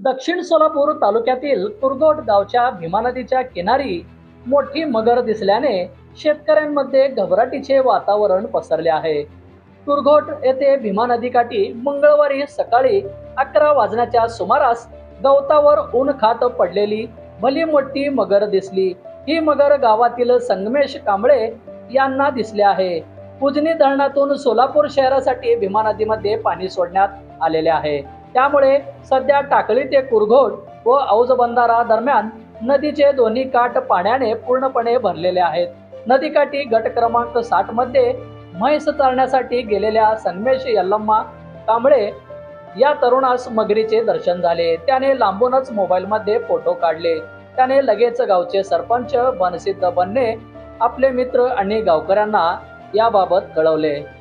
दक्षिण सोलापूर तालुक्यातील कुरगोट गावच्या भीमा नदीच्या किनारी मोठी मगर दिसल्याने शेतकऱ्यांमध्ये घबराटीचे वातावरण पसरले आहे. कुरघोट येथे भीमा नदीकाठी मंगळवारी सकाळी अकरा वाजण्याच्या सुमारास गवतावर ऊन खात पडलेली भली मोठी मगर दिसली. ही मगर गावातील संगमेश कांबळे यांना दिसले आहे. उजनी धरणातून सोलापूर शहरासाठी भीमा नदीमध्ये पाणी सोडण्यात आलेले आहे. त्यामुळे सध्या टाकळी ते कुरघोट व औज बंधारा दरम्यान नदीचे दोन्ही काठ पाण्याने पूर्णपणे भरलेले आहेत. नदीकाठी गट क्रमांक साठमध्ये म्हैस चालण्यासाठी गेलेल्या संगमेश यल्लम्मा कांबळे या तरुणास मगरीचे दर्शन झाले. त्याने लांबूनच मोबाईलमध्ये फोटो काढले. त्याने लगेच गावचे सरपंच बनसिद्ध बनने आपले मित्र आणि गावकऱ्यांना याबाबत कळवले.